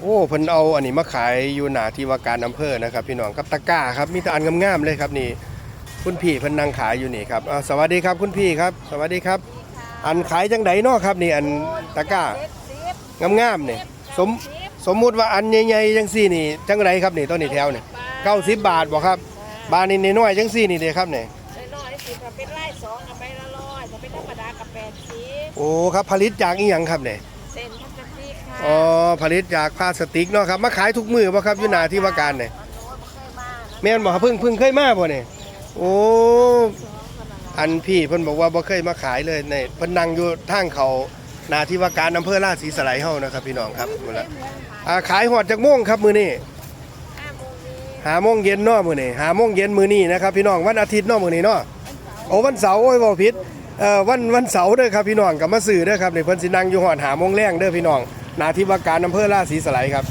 โอ้เพิ่นเอาอันนี้มาขายอยู่หน้าที่ว่าการอำเภอนะครับ พี่น้องกับตะกร้าครับมีแต่อันงามๆเลยครับนี่คุณพี่เพิ่นนั่งขายอยู่นี่ครับอ่าสวัสดีครับคุณพี่ครับ สวัสดีครับ อันขายจังไดเนาะครับนี่อันตะกร้างามๆนี่สมสมมุติว่าอันใหญ่ๆจังซี่นี่จังไดครับนี่ต้นนี้แถวนี่90บาทบ่ครับบาทนี่น้อยๆจังซี่นี่เด้ครับนี่น้อยๆสิถ้าเป็นไร่สองกับใบละร้อยถ้าเป็นธรรมดากับแปดสิบโอ้ครับผลิตจากอีหยังครับนี่เส้นพลาสติกค่ะ อ๋อ ผลิตจากพลาสติกเนาะครับมาขายทุกมือบ่ครับอยู่หนาที่ว่าการเนี่ยแม่นบ่ครับเพิ่งเพิ่งเคยมาบ่นี่โอ้อันพี่เพิ่นบอกว่าบ่เคยมาขายเลยนี่เพิ่นนั่งอยู่ทางเขาหนาที่ว่าการอำเภอราชสีสไลยเฮานะครับ พี่น้องครับพุ่นละอ่าขายฮอดจักโมงครับมื้อนี้หาโมงนี้5โมงเย็นเนาะมื้อนี้5โมงเย็นมื้อนี้นะครับ พี่น้องวันอาทิตย์เนาะมื้อนี้เนาะโอ้วันเสาร์โอ้ยเว้าผิดเอ่อวันวันเสาร์เด้อครับพี่น้องก็มาซื้อเด้อครับนี่เพิ่นสินั่งอยู่ฮอด5โมงแรงเด้อพี่น้อง นาทิวาการอำเภอราชสีสไลยครับ